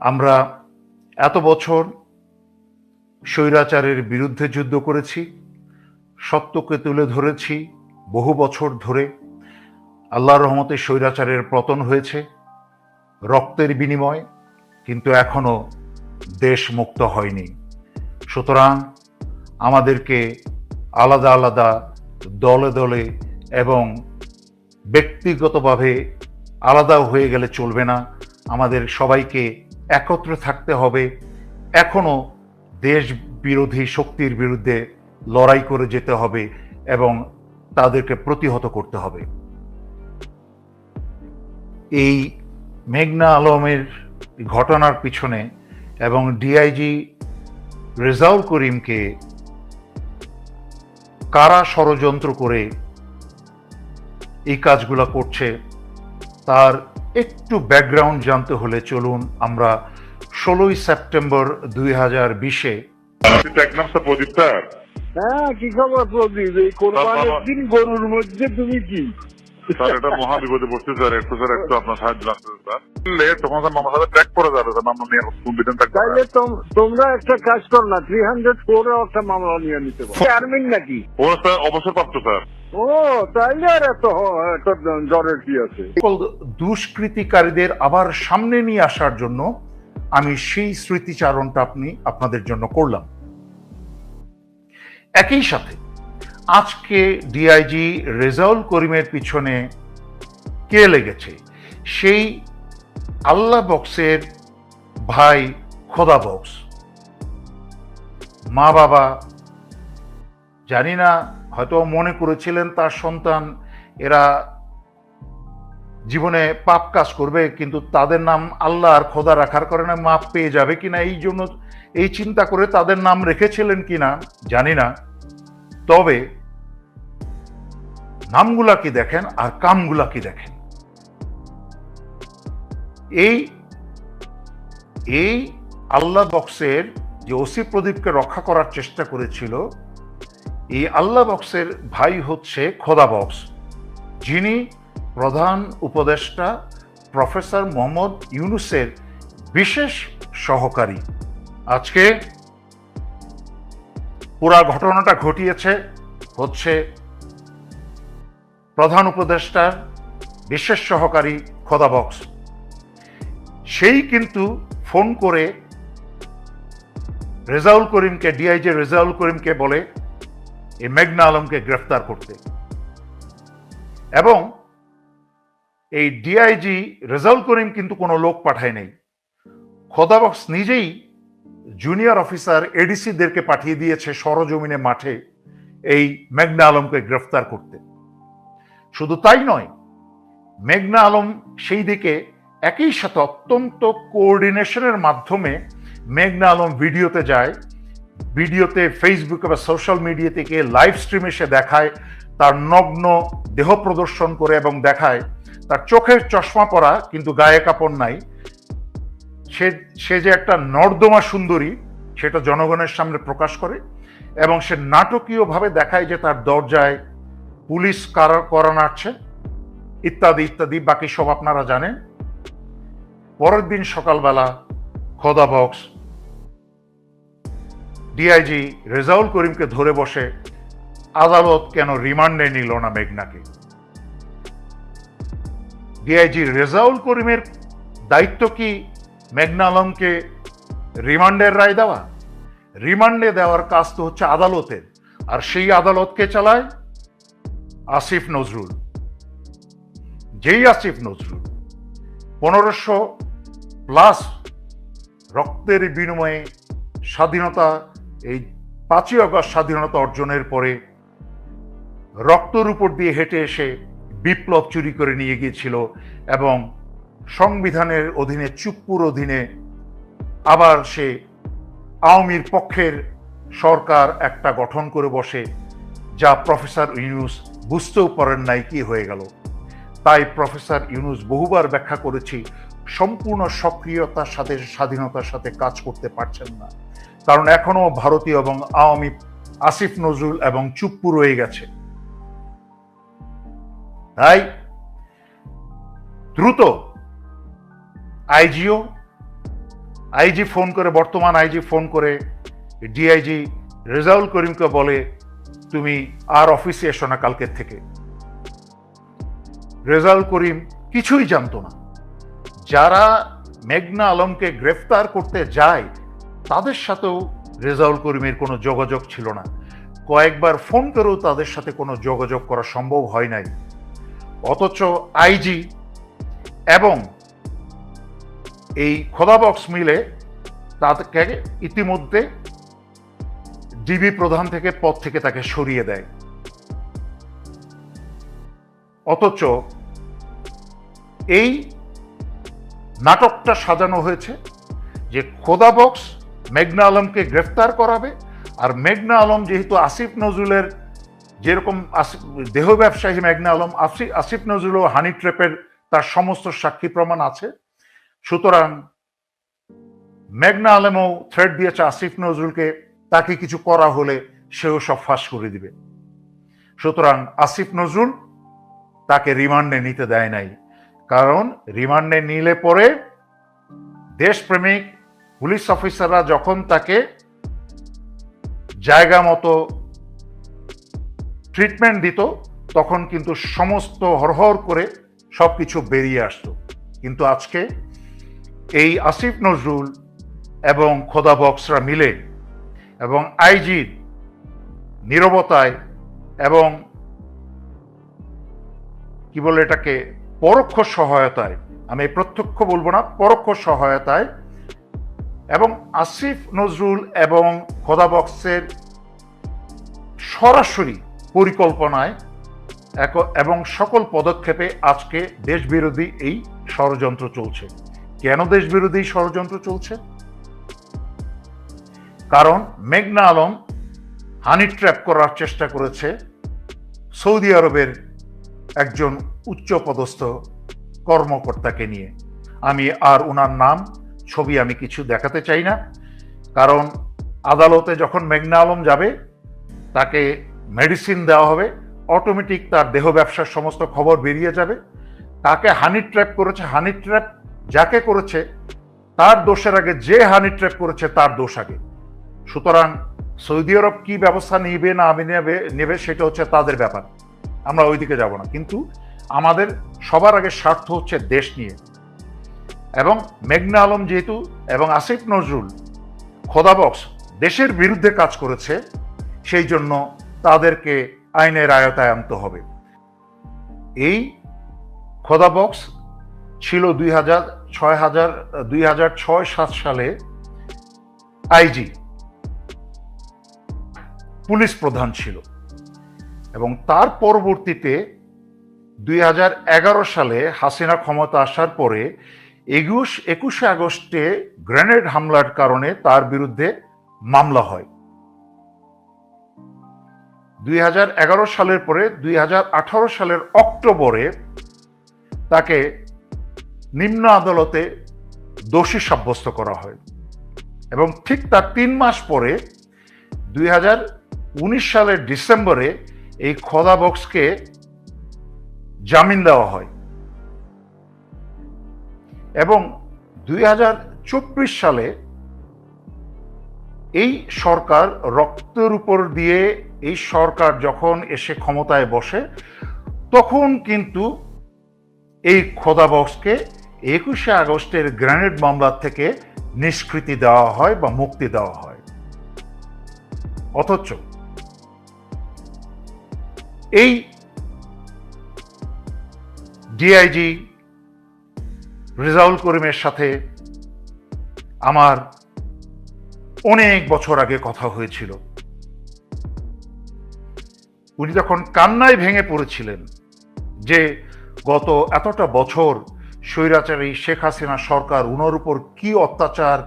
আমরা এত বছর স্বৈরাচারের বিরুদ্ধে যুদ্ধ করেছি, সত্যকে তুলে ধরেছি বহু বছর ধরে। আল্লাহর রহমতে স্বৈরাচারের পতন হয়েছে, রক্তের বিনিময়, কিন্তু এখনও দেশ মুক্ত হয়নি। সুতরাং আমাদেরকে আলাদা আলাদা দলে দলে এবং ব্যক্তিগতভাবে আলাদা হয়ে গেলে চলবে না। আমাদের সবাইকে একত্রে থাকতে হবে। এখনও দেশ বিরোধী শক্তির বিরুদ্ধে লড়াই করে যেতে হবে এবং তাদেরকে প্রতিহত করতে হবে। এই মেঘনা আলমের ঘটনার পিছনে এবং ডিআইজি রেজাউল করিমকে কারা ষড়যন্ত্র করে এই কাজগুলো করছে, তার একটু ব্যাকগ্রাউন্ড জানতে হলে চলুন আমরা ষোলোই সেপ্টেম্বর দুই হাজার বিশে হ্যাঁ কি খবর প্রদীপ? এই কোরবানের দিন গরুর মধ্যে তুমি কি? স্যার এটা মহা বিপদে পড়ছে স্যার একটু স্যার একটু আপনার সাহায্য লাগছে স্যার তখন স্যার সাথে ট্র্যাক করে যাবে স্যার মামলা নিয়ে কম্পিটেন্ট থাকবে তাইলে তোম- তোমরা একটা কাজ করো না থ্রি হান্ড্রেড ফোরে একটা মামলা নিয়ে নিতে পারো। চেয়ারম্যান নাকি? ও স্যার অবসরপ্রাপ্ত স্যার। ও তাইলে আর এত জ্বরের কি আছে? দুষ্কৃতিকারীদের আবার সামনে নিয়ে আসার জন্য আমি সেই স্মৃতিচারণটা আপনি আপনাদের জন্য করলাম। একই সাথে আজকে ডিআইজি রেজাউল করিমের পিছনে কে লেগেছে? সেই আল্লাহ বক্সের ভাই খোদা বক্স। মা বাবা, জানি না, হয়তো মনে করেছিলেন তার সন্তান, এরা জীবনে পাপ কাজ করবে, কিন্তু তাদের নাম আল্লাহ আর খোদা রাখার কারণে মাপ পেয়ে যাবে কিনা, এই জন্য, এই চিন্তা করে তাদের নাম রেখেছিলেন কিনা, জানি না। তবে নামগুলা কি দেখেন আর কামগুলা কি দেখেন? এই এই আল্লাহ বক্সের যে ওসি প্রদীপকে রক্ষা করার চেষ্টা করেছিল, এই আল্লাহ বক্সের ভাই হচ্ছে খোদা বক্স। যিনি প্রধান উপদেষ্টা প্রফেসর মোহাম্মদ ইউনুসের বিশেষ সহকারী। আজকে পুরা ঘটনাটা ঘটিয়েছে হচ্ছে প্রধান উপদেষ্টার বিশেষ সহকারী খোদা বক্স। সেই কিন্তু ফোন করে রেজাউল করিমকে, ডিআইজি রেজাউল করিমকে বলে, এই মেঘনা আলমকে গ্রেফতার করতে। এবং এই ডিআইজি রেজাউল করিম কিন্তু কোনো লোক পাঠায় নাই। খোদাবক্স নিজেই জুনিয়র অফিসার এডিসিদেরকে পাঠিয়ে দিয়েছে সরজমিনে মাঠে এই মেঘনা আলমকে গ্রেফতার করতে। শুধু তাই নয়, মেঘনা আলম সেই দিকে একই সাথে অত্যন্ত কোঅর্ডিনেশনের মাধ্যমে মেঘনা আলম ভিডিওতে যায়, ভিডিওতে ফেসবুকে বা সোশ্যাল মিডিয়া থেকে লাইভ স্ট্রিমে সে দেখায়, তার নগ্ন দেহ প্রদর্শন করে এবং দেখায়, তার চোখের চশমা পরা কিন্তু গায়ে কাপড় নাই সে সে যে একটা নর্দমা সুন্দরী, সেটা জনগণের সামনে প্রকাশ করে এবং সে নাটকীয়ভাবে দেখায় যে তার দরজায় পুলিশ কারা, করা নাড়ছে, ইত্যাদি ইত্যাদি, বাকি সব আপনারা জানেন। পরের দিন সকালবেলা খোদা বক্স ডিআইজি রেজাউল করিমকে ধরে বসে আদালত কেন রিমান্ডে নিল না মেঘনাকে? ডিআইজি রেজাউল করিমের দায়িত্ব কি মেঘনা আলমকে রিমান্ডের রায় দেওয়া? রিমান্ডে দেওয়ার কাজ তো হচ্ছে আদালতের। আর সেই আদালতকে চালায়? আসিফ নজরুল। যেই আসিফ নজরুল, পনেরোশো প্লাস রক্তের বিনিময়ে স্বাধীনতা, এই পাঁচই আগস্ট স্বাধীনতা অর্জনের পরে রক্তর উপর দিয়ে হেঁটে এসে বিপ্লব চুরি করে নিয়ে গিয়েছিল এবং সংবিধানের অধীনে, চুপ্পুর অধীনে আবার সে আওয়ামীর পক্ষের সরকার একটা গঠন করে বসে, যা প্রফেসর ইউনুস বুঝতেও পারেন নাই কি হয়ে গেল। তাই প্রফেসর ইউনুস বহুবার ব্যাখ্যা করেছি, সম্পূর্ণ সক্রিয়তার সাথে, স্বাধীনতার সাথে কাজ করতে পারছেন না। কারণ এখনও ভারতীয় এবং আওয়ামী আসিফ নজরুল এবং চুপ্পু রয়ে গেছে। তাই দ্রুত আইজিও, আইজি ফোন করে, বর্তমান আইজি ফোন করে ডিআইজি রেজাউল করিমকে বলে, তুমি আর অফিসে এসো না কালকের থেকে। রেজাউল করিম কিছুই জানতো না। যারা মেঘনা আলমকে গ্রেফতার করতে যায়, তাদের সাথেও রেজাউল করিমের কোনো যোগাযোগ ছিল না। কয়েকবার ফোন করেও তাদের সাথে কোনো যোগাযোগ করা সম্ভব হয় নাই। অথচ আইজি এবং এই খোদাবক্স মিলে তাকে ইতিমধ্যে ডিবি প্রধান থেকে পদ থেকে তাকে সরিয়ে দেয়। অথচ এই নাটকটা সাজানো হয়েছে যে খোদাবক্স মেঘনা আলমকে গ্রেফতার করাবে আর মেঘনা আলম যেহেতু আসিফ নজরুলের যেরকম দেহ ব্যবসায়ী মেঘনা আলম, আসিফ আসিফ নজরুল ও হানি ট্রেপের তার সমস্ত সাক্ষী প্রমাণ আছে। সুতরাং মেঘনা আলেমও থ্রেড দিয়েছে আসিফ নজরুলকে, তাকে কিছু করা হলে সেও সব ফাঁস করে দিবে। সুতরাং আসিফ নজরুল তাকে রিমান্ডে নিতে দেয় নাই, কারণ রিমান্ডে নিলে পরে দেশপ্রেমিক, পুলিশ অফিসাররা যখন তাকে জায়গা মতো ট্রিটমেন্ট দিত, তখন কিন্তু সমস্ত হরহর করে সবকিছু বেরিয়ে আসতো। কিন্তু আজকে এই আসিফ নজরুল এবং খোদা বক্সরা মিলে এবং আইজির নিরবতায় এবং কি বলে এটাকে, পরোক্ষ সহায়তায়, আমি প্রত্যক্ষ বলব না, পরোক্ষ সহায়তায় এবং আসিফ নজরুল এবং খোদা বক্সের সরাসরি পরিকল্পনায় এবং সকল পদক্ষেপে আজকে দেশবিরোধী এই ষড়যন্ত্র চলছে। কেন দেশবিরোধী ষড়যন্ত্র চলছে? কারণ মেঘনা আলম হানি ট্র্যাপ করার চেষ্টা করেছে সৌদি আরবের একজন উচ্চপদস্থ কর্মকর্তাকে নিয়ে। আমি আর ওনার নাম, ছবি আমি কিছু দেখাতে চাই না, কারণ আদালতে যখন মেঘনা আলম যাবে, তাকে মেডিসিন দেওয়া হবে, অটোমেটিক তার দেহ ব্যবসার সমস্ত খবর বেরিয়ে যাবে। তাকে হানি ট্র্যাপ করেছে, হানি ট্র্যাপ যাকে করেছে, তার দোষের আগে যে হানি ট্র্যাপ করেছে, তার দোষ আগে। সুতরাং সৌদি আরব কি ব্যবস্থা নিবে না আমি নেবে নেবে সেটা হচ্ছে তাদের ব্যাপার। আমরা ওইদিকে যাব না। কিন্তু আমাদের সবার আগে স্বার্থ হচ্ছে দেশ নিয়ে। এবং মেঘনা আলম যেহেতু এবং আসিফ নজরুল খোদাবক্স দেশের বিরুদ্ধে কাজ করেছে, সেই জন্য তাদেরকে আইনের আয়তায় আনতে হবে। এই খোদাবক্স ছিল দুই হাজার, ছয় হাজার, দুই হাজার ছয়, সাত সালে আইজি, পুলিশ প্রধান ছিল। এবং তার পরবর্তীতে দুই হাজার এগারো সালে হাসিনা ক্ষমতা আসার পরে একুশ, একুশে আগস্টে গ্রেনেড হামলার কারণে তার বিরুদ্ধে মামলা হয়। দুই হাজার এগারো সালের পরে, দুই হাজার আঠারো সালের অক্টোবরে তাকে নিম্ন আদালতে দোষী সাব্যস্ত করা হয়। এবং ঠিক তার তিন মাস পরে দুই হাজার উনিশ সালের ডিসেম্বরে এই খোদা বক্সকে জামিন দেওয়া হয়। এবং দুই হাজার চব্বিশ সালে এই সরকার রক্তের উপর দিয়ে এই সরকার যখন এসে ক্ষমতায় বসে, তখন কিন্তু এই খোদা বক্সকে একুশে আগস্টের গ্রেনেড মামলার থেকে নিষ্কৃতি দেওয়া হয় বা মুক্তি দেওয়া হয়। অথচ এই ডিআইজি রেজাউল করিমের সাথে আমার অনেক বছর আগে কথা হয়েছিল। উনি তখন কান্নায় ভেঙে পড়েছিলেন যে গত এতটা বছর স্বৈরাচারী শেখ হাসিনা সরকার উনার উপর কি অত্যাচার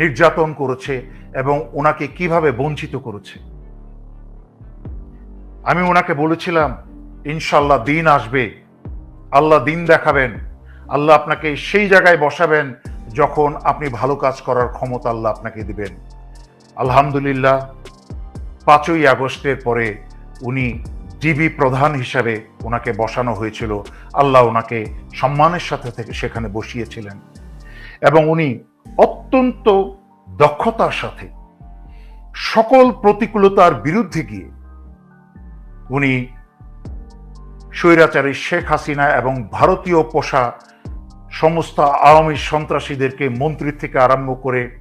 নির্যাতন করেছে এবং ওনাকে কীভাবে বঞ্চিত করেছে? আমি ওনাকে বলেছিলাম ইনশাল্লাহ দিন আসবে, আল্লাহ দিন দেখাবেন, আল্লাহ আপনাকে সেই জায়গায় বসাবেন যখন আপনি ভালো কাজ করার ক্ষমতা আল্লাহ আপনাকে দিবেন। আলহামদুলিল্লাহ, পাঁচই আগস্টের পরে উনি ডিবি প্রধান হিসাবে ওনাকে বসানো হয়েছিল। আল্লাহ ওনাকে সম্মানের সাথে থেকে সেখানে বসিয়েছিলেন। এবং উনি অত্যন্ত দক্ষতার সাথে সকল প্রতিকূলতার বিরুদ্ধে গিয়ে উনি স্বৈরাচারী শেখ হাসিনা এবং ভারতীয় পোষা সমস্ত আওয়ামী সন্ত্রাসীদেরকে মন্ত্রী থেকে আরম্ভ করে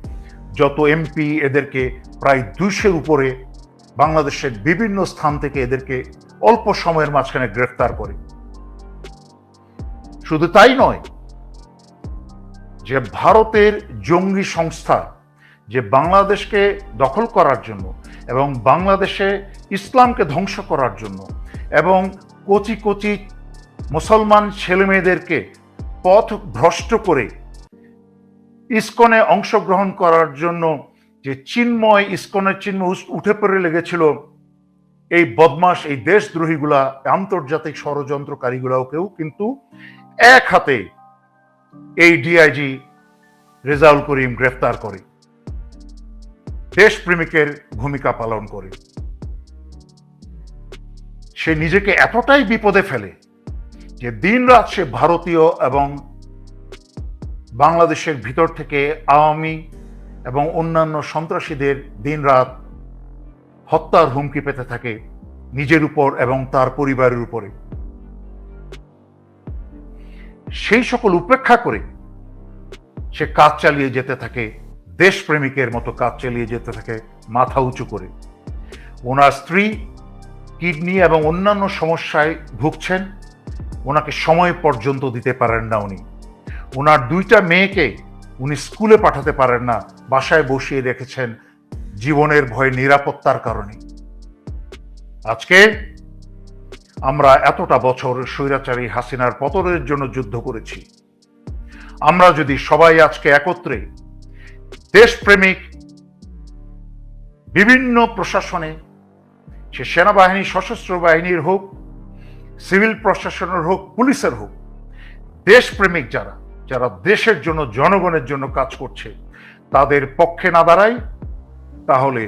যত এমপি এদেরকে প্রায় দুইশের উপরে বাংলাদেশের বিভিন্ন স্থান থেকে এদেরকে অল্প সময়ের মাঝখানে গ্রেফতার করে। শুধু তাই নয়, যে ভারতের জঙ্গি সংস্থা যে বাংলাদেশকে দখল করার জন্য এবং বাংলাদেশে ইসলামকে ধ্বংস করার জন্য এবং কচি কচি মুসলমান ছেলেমেয়েদেরকে পথ ভ্রষ্ট করে ইস্কনে অংশগ্রহণ করার জন্য যে চিন্ময়, ইস্কনের চিহ্ন উঠে পড়ে লেগেছিল এই বদমাস এই দেশদ্রোহীগুলা, আন্তর্জাতিক ষড়যন্ত্রকারীগুলাকেও কিন্তু এক হাতে এই ডিআইজি রেজাউল করিম গ্রেফতার করে। দেশপ্রেমিকের ভূমিকা পালন করে। সে নিজেকে এতটাই বিপদে ফেলে যে দিনরাত সে ভারতীয় এবং বাংলাদেশের ভিতর থেকে আওয়ামী এবং অন্যান্য সন্ত্রাসীদের দিনরাত হত্যার হুমকি পেতে থাকে নিজের উপর এবং তার পরিবারের উপরে। সেই সকল উপেক্ষা করে সে কাজ চালিয়ে যেতে থাকে, দেশপ্রেমিকের মতো কাজ চালিয়ে যেতে থাকে মাথা উঁচু করে। ওনার স্ত্রী কিডনি এবং অন্যান্য সমস্যায় ভুগছেন, ওনাকে সময় পর্যন্ত দিতে পারেন না উনি। ওনার দুইটা মেয়েকে উনি স্কুলে পাঠাতে পারেন না, বাসায় বসিয়ে রেখেছেন জীবনের ভয়ে, নিরাপত্তার কারণে। আজকে আমরা এতটা বছর স্বৈরাচারী হাসিনার পতনের জন্য যুদ্ধ করেছি। আমরা যদি সবাই আজকে একত্রে দেশপ্রেমিক, বিভিন্ন প্রশাসনে, সে সেনাবাহিনী, সশস্ত্র বাহিনীর হোক, সিভিল প্রশাসনের হোক, পুলিশের হোক, দেশপ্রেমিক যারা যারা দেশের জন্য, জনগণের জন্য কাজ করছে, তাদের পক্ষে না দাঁড়াই তাহলে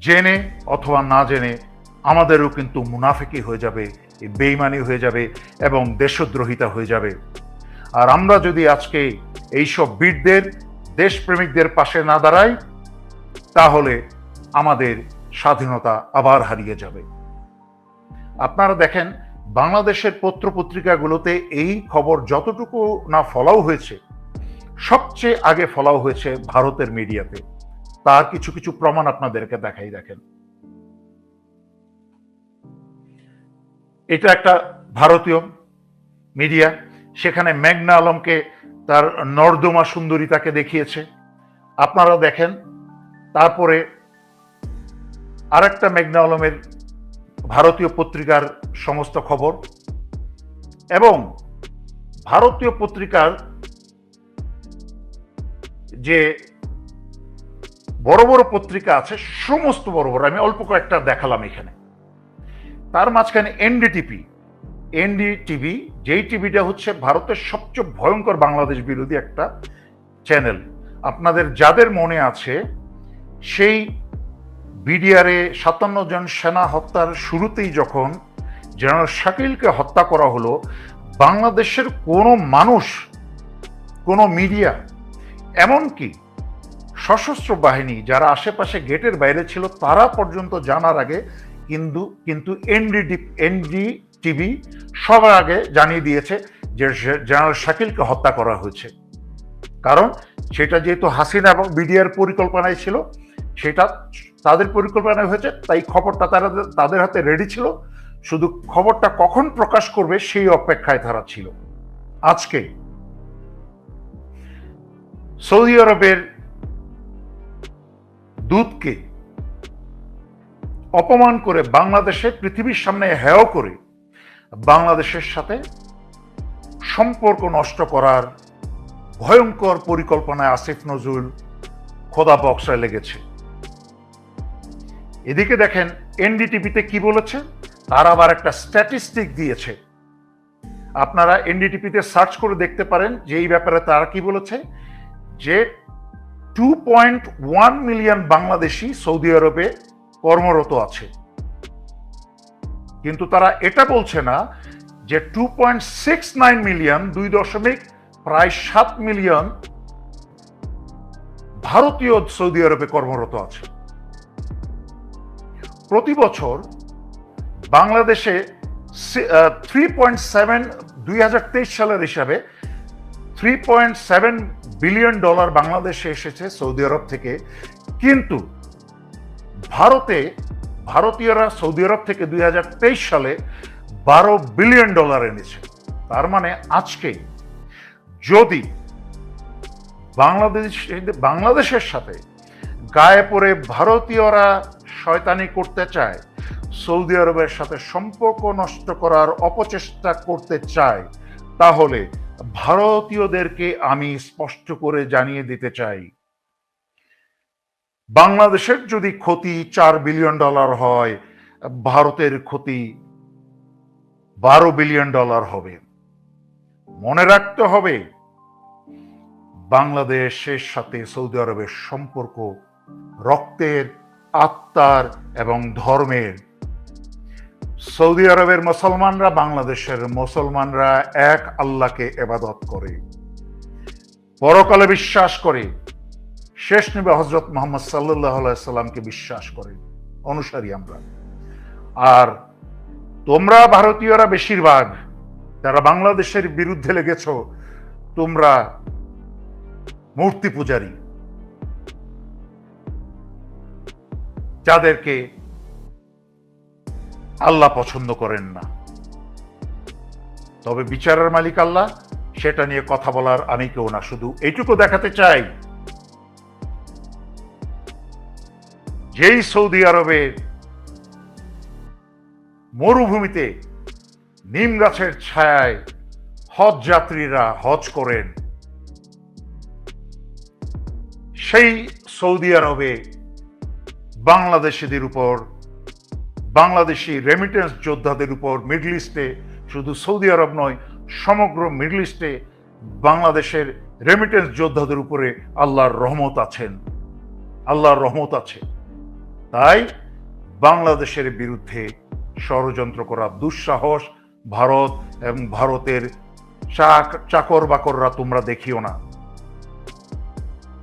জেনে অথবা না জেনে আমাদেরও কিন্তু মুনাফিকি হয়ে যাবে বেইমানি হয়ে যাবে এবং দেশদ্রোহিতা হয়ে যাবে। আর আমরা যদি আজকে এইসব বীরদের, দেশপ্রেমিকদের পাশে না দাঁড়াই, তাহলে আমাদের স্বাধীনতা আবার হারিয়ে যাবে। আপনারা দেখেন, বাংলাদেশের পত্র পত্রিকাগুলোতে এই খবর যতটুকু না ফলাও হয়েছে, সবচেয়ে আগে ফলাও হয়েছে ভারতের মিডিয়াতে। তার কিছু কিছু প্রমাণ আপনাদেরকে দেখাই, দেখেন। এটা একটা ভারতীয় মিডিয়া, সেখানে মেঘনা আলমকে তার নর্দমা সুন্দরীতাকে দেখিয়েছে। আপনারা দেখেন, তারপরে আরেকটা মেঘনা আলমের ভারতীয় পত্রিকার সমস্ত খবর, এবং ভারতীয় পত্রিকার যে বড় বড় পত্রিকা আছে, সমস্ত বড় বড়। আমি অল্প কয়েকটা দেখালাম এখানে। তার মাঝখানে এনডিটিপি এনডিটিভি যেই টিভিটা হচ্ছে ভারতের সবচেয়ে ভয়ঙ্কর বাংলাদেশ বিরোধী একটা চ্যানেল আপনাদের যাদের মনে আছে, সেই বিডিআরে সাতান্ন জন সেনা হত্যার শুরুতেই যখন জেনারেল শাকিলকে হত্যা করা হলো, বাংলাদেশের কোনো মানুষ, কোনো মিডিয়া, এমনকি সশস্ত্র বাহিনী যারা আশেপাশে গেটের বাইরে ছিল, তারা পর্যন্ত জানার আগে কিন্তু কিন্তু এনডিডি এনডি টিভি সবার আগে জানিয়ে দিয়েছে যে জেনারেল শাকিলকে হত্যা করা হয়েছে। কারণ সেটা যেহেতু হাসিনা এবং বিডিআর পরিকল্পনায় ছিল, সেটা তাদের পরিকল্পনায় হয়েছে, তাই খবরটা তারা, তাদের হাতে রেডি ছিল। শুধু খবরটা কখন প্রকাশ করবে সেই অপেক্ষায় তারা ছিল। আজকে সৌদি আরবের দূতকে অপমান করে বাংলাদেশে পৃথিবীর সামনে হেয় করে বাংলাদেশের সাথে সম্পর্ক নষ্ট করার ভয়ঙ্কর পরিকল্পনায় আসিফ নজরুল খোদা বক্সায় লেগেছে। এদিকে দেখেন এনডিটিভিতে কি বলেছে? তার আবার একটা স্ট্যাটিস্টিক দিয়েছে। আপনারা এনডিটিভিতে সার্চ করে দেখতে পারেন যে এই ব্যাপারে তারা কি বলেছে? যে two point one million Bangladeshi Saudi আরবে কর্মরত আছে। কিন্তু তারা এটা বলছে না যে two point six nine million দুই দশমিক প্রায় সাত মিলিয়ন ভারতীয় সৌদি আরবে কর্মরত আছে। প্রতি বছর বাংলাদেশে থ্রি পয়েন্ট সেভেন দুই হাজার তেইশ সালের হিসাবে three point seven billion dollar বাংলাদেশে এসেছে সৌদি আরব থেকে। কিন্তু ভারতে, ভারতীয়রা সৌদি আরব থেকে দুই হাজার তেইশ সালে বারো বিলিয়ন ডলার এনেছে। তার মানে আজকেই যদি বাংলাদেশ, বাংলাদেশের সাথে গায়ে পড়ে ভারতীয়রা শয়তানি করতে চায়, সৌদি আরবের সাথে সম্পর্ক নষ্ট করার অপচেষ্টা করতে চায়, তাহলে ভারতীয়দেরকে আমি স্পষ্ট করে জানিয়ে দিতে চাই, বাংলাদেশের যদি ক্ষতি চার বিলিয়ন ডলার হয়, ভারতের ক্ষতি বারো বিলিয়ন ডলার হবে। মনে রাখতে হবে, বাংলাদেশের সাথে সৌদি আরবের সম্পর্ক, রক্তের, আত্মার এবং ধর্মের সৌদি আরবের মুসলমানরা, বাংলাদেশের মুসলমানরা এক আল্লাহকে এবাদত করে। পরকালে বিশ্বাস করে। শেষ নবী হজরত মোহাম্মদ সাল্লাহ সাল্লামকে বিশ্বাস করে। অনুসারী আমরা। আর তোমরা ভারতীয়রা বেশিরভাগ, যারা বাংলাদেশের বিরুদ্ধে লেগেছ, তোমরা মূর্তি পূজারী। যাদেরকে আল্লাহ পছন্দ করেন না। তবে বিচারের মালিক আল্লাহ, সেটা নিয়ে কথা বলার আমি কেউ না, শুধু এইটুকু দেখাতে চাই। যেই সৌদি আরবের মরুভূমিতে নিম গাছের ছায়ায় হজ যাত্রীরা হজ করেন, সেই সৌদি আরবে বাংলাদেশিদের উপর বাংলাদেশি রেমিটেন্স যোদ্ধাদের উপর মিডল ইস্টে শুধু সৌদি আরব নয়, সমগ্র মিডল ইস্টে বাংলাদেশের রেমিটেন্স যোদ্ধাদের উপরে আল্লাহর রহমত আছেন। আল্লাহর রহমত আছে। তাই বাংলাদেশের বিরুদ্ধে ষড়যন্ত্র করা দুঃসাহস ভারত এবং ভারতের চাক চাকর বাকররা তোমরা দেখিও না।